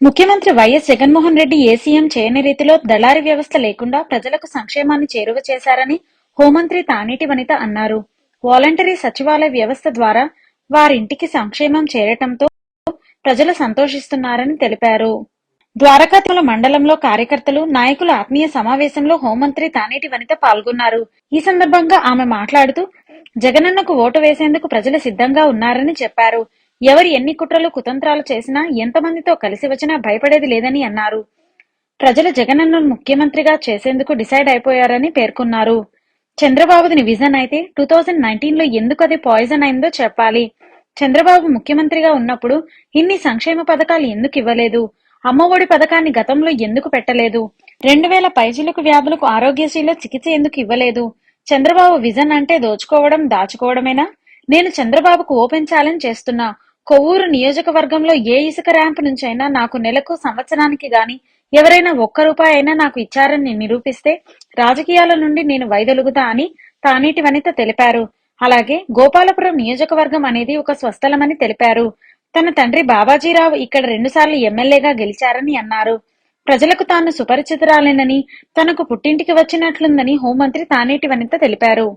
ముఖ్యమంత్రి వైఎస్ జగన్మోహన్ రెడ్డి ఏ సీఎం చేయని రీతిలో దళారీ వ్యవస్థ లేకుండా ప్రజలకు సంక్షేమాన్ని చేరువ చేశారని హోంమంత్రి తానేటి వనిత అన్నారు. వాలంటరీ సచివాలయ వ్యవస్థ ద్వారా వారింటికి సంక్షేమం చేరటంతో ప్రజలు సంతోషిస్తున్నారని తెలిపారు. ద్వారకాతుల మండలంలో కార్యకర్తలు నాయకుల ఆత్మీయ సమావేశంలో హోంమంత్రి తానేటి వనిత పాల్గొన్నారు. ఈ సందర్భంగా ఆమె మాట్లాడుతూ జగనన్నకు ఓటు వేసేందుకు ప్రజలు సిద్ధంగా ఉన్నారని చెప్పారు. ఎవరు ఎన్ని కుట్రలు కుతంత్రాలు చేసినా ఎంతమందితో కలిసి వచ్చినా భయపడేది లేదని అన్నారు. ప్రజలు జగనన్నను ముఖ్యమంత్రిగా చేసేందుకు డిసైడ్ అయిపోయారని పేర్కొన్నారు. చంద్రబాబుది విజన్ అయితే టూ థౌజండ్ నైన్టీన్లో ఎందుకు అది పాయిజన్ అయిందో చెప్పాలి. చంద్రబాబు ముఖ్యమంత్రిగా ఉన్నప్పుడు ఇన్ని సంక్షేమ పథకాలు ఎందుకు ఇవ్వలేదు? అమ్మఒడి పథకాన్ని గతంలో ఎందుకు పెట్టలేదు? రెండు వేల పైచిలకు వ్యాధులకు ఆరోగ్యశ్రీలో చికిత్స ఎందుకు ఇవ్వలేదు? చంద్రబాబు విజన్ అంటే దోచుకోవడం దాచుకోవడమేనా? నేను చంద్రబాబుకు ఓపెన్ ఛాలెంజ్ చేస్తున్నా. కొవ్వూరు నియోజకవర్గంలో ఏ ఇసుక ర్యాంప్ నుంచైనా నాకు నెలకు సంవత్సరానికి గాని ఎవరైనా ఒక్క రూపాయి అయినా నాకు ఇచ్చారని నిరూపిస్తే రాజకీయాల నుండి నేను వైదొలుగుతా అని తానేటి వనిత తెలిపారు. అలాగే గోపాలపురం నియోజకవర్గం అనేది ఒక స్వస్థలమని తెలిపారు. తన తండ్రి బాబాజీరావు ఇక్కడ రెండుసార్లు ఎమ్మెల్యేగా గెలిచారని అన్నారు. ప్రజలకు తాను సుపరిచితురాలేనని తనకు పుట్టింటికి వచ్చినట్లుందని హోంమంత్రి తానేటి వనిత తెలిపారు.